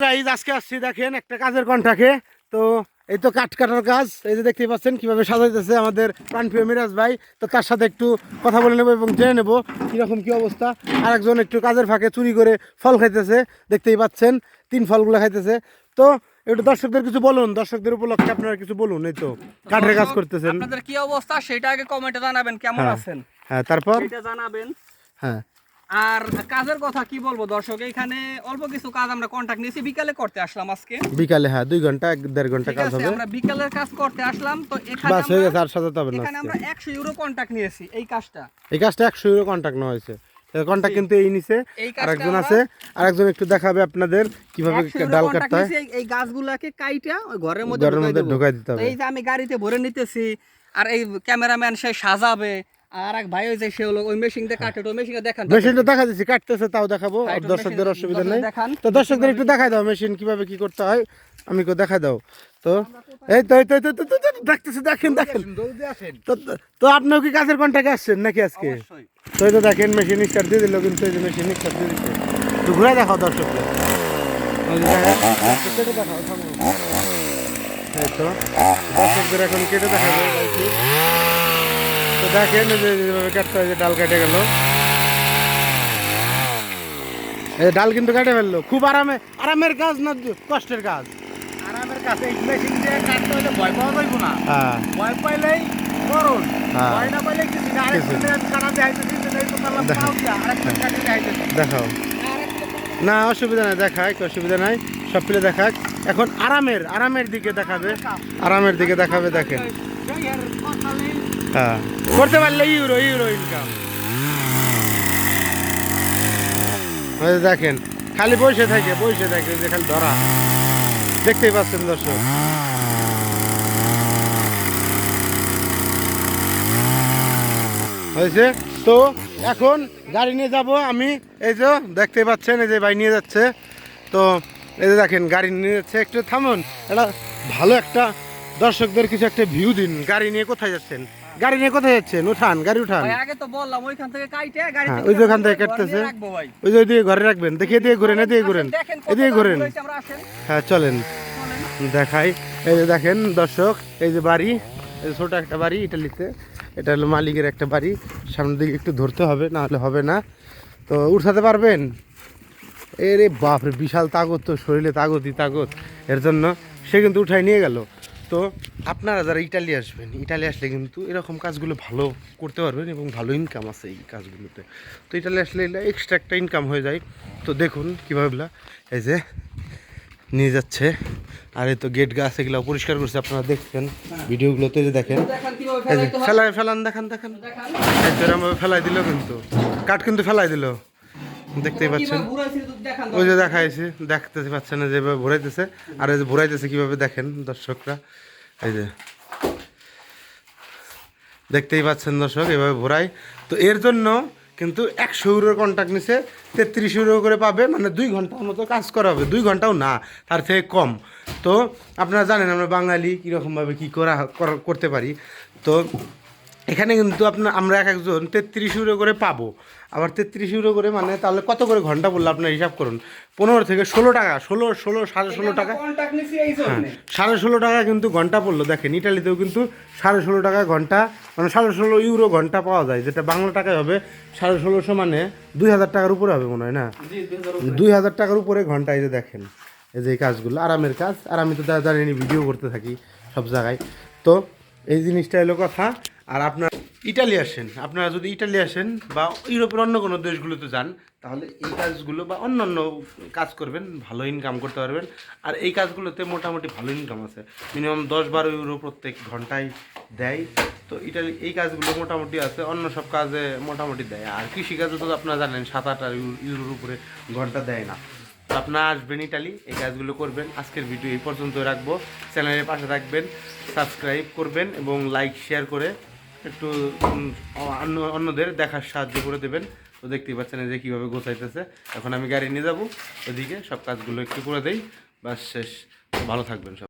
Guys আজকে আসছি দেখেন একটা কাজের কন্টাকে তো এই তো কাঠ কাটার কাজ। এই যে দেখতেই পাচ্ছেন কীভাবে সাজাইতেছে আমাদের প্রাণপ্রিয় মিরাজ ভাই। তো তার সাথে একটু কথা বলে নেব এবং জেনে নেব কীরকম কি অবস্থা। আর একজন একটু কাজের ফাঁকে চুরি করে ফল খাইতেছে দেখতেই পাচ্ছেন তিন ফলগুলো খাইতেছে। তো একটু দর্শকদের কিছু বলুন দর্শকদের উপলক্ষে আপনারা কিছু বলুন এই তো কাঠের কাজ করতেছেন। আপনাদের কি অবস্থা? সেটা আগে কমেন্টে জানাবেন কেমন হ্যাঁ। আছেন? হ্যাঁ তারপর? জানাবেন। হ্যাঁ। আর কাজের কথা কি বলব দর্শক এখানে অল্প কিছু কাজ আমরা কন্টাক্ট নিয়েছি বিকালে করতে আসলাম আজকে। বিকালে হ্যাঁ দুই ঘণ্টা এক দেড় ঘণ্টা কাজ হবে। আমরা বিকালের কাজ করতে আসলাম তো এখানে বাস হয়ে গেছে আর সাজাতে হবে না এখানে আমরা আজকে। একশো ইউরো কন্টাক্ট নিয়েছি এই কাজটা। এই কাজটা একশো ইউরো কন্ট্যাক্ট নেওয়া হয়েছে। কন্ট্যাক্ট কিন্তু এই নিচে এই আর একজন আছে আর একজন একটু দেখাবে আপনাদের কীভাবে 100 ইউরো ডাল contact কাটতে হয়। এই- এই কাইটা ওই ঘরের মধ্যে ঘরের মধ্যে দেবো। দিতে হবে। এই যে আমি গাড়িতে ভরে নিতেছি আর এই ক্যামেরাম্যান সে সাজাবে আর এক ভাই ওই সে হলো ওই মেশিন দিয়ে কাটে তো মেশিনে দেখান। মেশিনটা দেখা দিচ্ছি কাটতেছে তাও দেখাবো হ্যাঁ, আর দর্শকদের অসুবিধা নেই। তো দর্শকদের একটু দেখাই দাও মেশিন কীভাবে কি করতে হয় আমি কো দেখাই দাও। তো এই তো এই তো তো, দেখতেছি দেখেন দেখেন। তো তো- আপনিও কি কাজের কন্ট্যাক্টে আসছেন নাকি আজকে? তো এই তো দেখেন মেশিন স্টার্ট দিয়ে দিল কিন্তু এই যে মেশিন স্টার্ট দিয়ে দিচ্ছে তো ঘুরে দেখাও দর্শকদের। ওই কেটে দেখাও থামো। এই তো দর্শকদের এখন কেটে দেখাবে দেখেন যে যেভাবে কাটতে হয় যে ডাল কেটে গেল। এই ডাল কিন্তু কেটে ফেলল। খুব আরামে আরামের কাজ না কষ্টের কাজ? আরামের কাছে এই মেশিন দিয়ে কাটতে হলে ভয় পাওয়া যাইব না। হ্যাঁ। ভয় পাইলেই করুন। হ্যাঁ। ভয় না পাইলে কিছু তো দেখাও অসুবিধা নাই দেখাক অসুবিধা নাই। সব পিলে দেখাক। এখন আরামের আরামের দিকে দেখাবে। আরামের দিকে দেখাবে দেখেন। হ্যাঁ করতে পারলে ইউরো ইউরো ইনকাম দেখেন, খালি বসে থাকে বসে থাকে যে খালি ধরা। দেখতেই পাচ্ছেন দর্শক। হয়েছে? তো এখন গাড়ি নিয়ে যাব আমি। এই যে দেখতে পাচ্ছেন, এই যে ভাই নিয়ে যাচ্ছে। তো এই যে দেখেন, গাড়ি নিয়ে যাচ্ছে। একটু থামুন, এটা ভালো একটা দর্শকদের কিছু একটা ভিউ দিন। গাড়ি নিয়ে কোথায় যাচ্ছেন? গাড়ি নিয়ে কোথায় যাচ্ছেন? উঠান গাড়ি উঠান। আগে তো বললাম ওইখান থেকে কাইটে গাড়ি হ্যাঁ, ওই যে ওখান থেকে কাটতেছে। ওই যে দিয়ে ঘরে রাখবেন। দেখিয়ে দিয়ে ঘুরেন এদিকে ঘুরেন। এদিকে ঘুরেন। হ্যাঁ চলেন। দেখাই। এই যে দেখেন দর্শক এই যে বাড়ি এই যে ছোট একটা বাড়ি ইটালিতে এটা হলো মালিকের একটা বাড়ি। সামনের দিকে একটু ধরতে হবে না হলে হবে না। তো উঠাতে পারবেন? এরে বাপরে বিশাল তাগত তো শরীরে তাগতই তাগত। এর জন্য সে কিন্তু উঠাই নিয়ে গেল। তো আপনারা যারা ইটালি আসবেন ইটালি আসলে কিন্তু এরকম কাজগুলো ভালো করতে পারবেন এবং ভালো ইনকাম আছে এই কাজগুলোতে। তো ইটালি আসলে এটা এক্সট্রা একটা ইনকাম হয়ে যায়। তো দেখুন কীভাবে এই যে নিয়ে যাচ্ছে। আর এই তো গেট গাছ এগুলো পরিষ্কার করছে আপনারা দেখছেন ভিডিওগুলোতে যে দেখেন। ফেলায় ফেলান দেখান দেখান। ফেলাই দিল কিন্তু। কাঠ কিন্তু ফেলাই দিল। দেখতেই পাচ্ছেন। ওই যে দেখাইছে দেখতে পাচ্ছেন না যেভাবে ভরাইতেছে আর এই যে ভরাইতেছে কীভাবে দেখেন দর্শকরা। এই যে। দেখতেই পাচ্ছেন দর্শক এভাবে ভরাই তো এর জন্য কিন্তু একশো ইউরোর কন্ট্যাক্ট নিছে তেত্রিশ ইউরো করে পাবে মানে দুই ঘণ্টার মতো কাজ করা হবে। দুই ঘন্টাও না তার থেকে কম। তো আপনারা জানেন আমরা বাঙালি কীরকমভাবে কী করা- করতে পারি। তো এখানে কিন্তু আপনার আমরা এক একজন তেত্রিশ ইউরো করে পাবো। আবার তেত্রিশ ইউরো করে মানে তাহলে কত করে ঘণ্টা বলল আপনার হিসাব করুন? পনেরো থেকে ষোলো টাকা ষোলো ষোলো সাড়ে ষোলো টাকা। হ্যাঁ সাড়ে ষোলো টাকা কিন্তু ঘণ্টা পড়ল। দেখেন ইটালিতেও কিন্তু সাড়ে ষোলো টাকা ঘণ্টা মানে সাড়ে ষোলো ইউরো ঘণ্টা পাওয়া যায় যেটা বাংলা টাকায় হবে সাড়ে ষোলোশো মানে দুই হাজার টাকার উপরে হবে মনে হয় না? দুই হাজার টাকার উপরে ঘণ্টা এই যে দেখেন এই যে এই কাজগুলো আরামের কাজ। আর আমি তো জানি ভিডিও করতে থাকি সব জায়গায়। তো এই জিনিসটা এলো কথা। আর আপনার ইটালি আসেন। আপনারা যদি ইটালি আসেন বা ইউরোপের অন্য কোনো দেশগুলোতে যান, তাহলে এই কাজগুলো বা অন্য অন্য কাজ করবেন, ভালো ইনকাম করতে পারবেন। আর এই কাজগুলোতে মোটামুটি ভালো ইনকাম আছে। মিনিমাম দশ বারো ইউরো প্রত্যেক ঘন্টায় দেয়। তো ইটালি এই কাজগুলো মোটামুটি আছে, অন্য সব কাজে মোটামুটি দেয়। আর কৃষিকাজে তো আপনারা জানেন, সাত আট আর ইউ- ইউরোর উপরে ঘণ্টা দেয় না। তো আপনারা আসবেন ইটালি, এই কাজগুলো করবেন। আজকের ভিডিও এই পর্যন্ত রাখব। চ্যানেলের পাশে থাকবেন সাবস্ক্রাইব করবেন এবং লাইক শেয়ার করে একটু অন্য, অন্যদের দেখার সাহায্য করে দেবেন। তো দেখতেই পাচ্ছেন যে কীভাবে গোছাইতেছে। এখন আমি গাড়ি নিয়ে যাব। ওদিকে সব কাজগুলো একটু করে দেই। বাস শেষ। ভালো থাকবেন সব।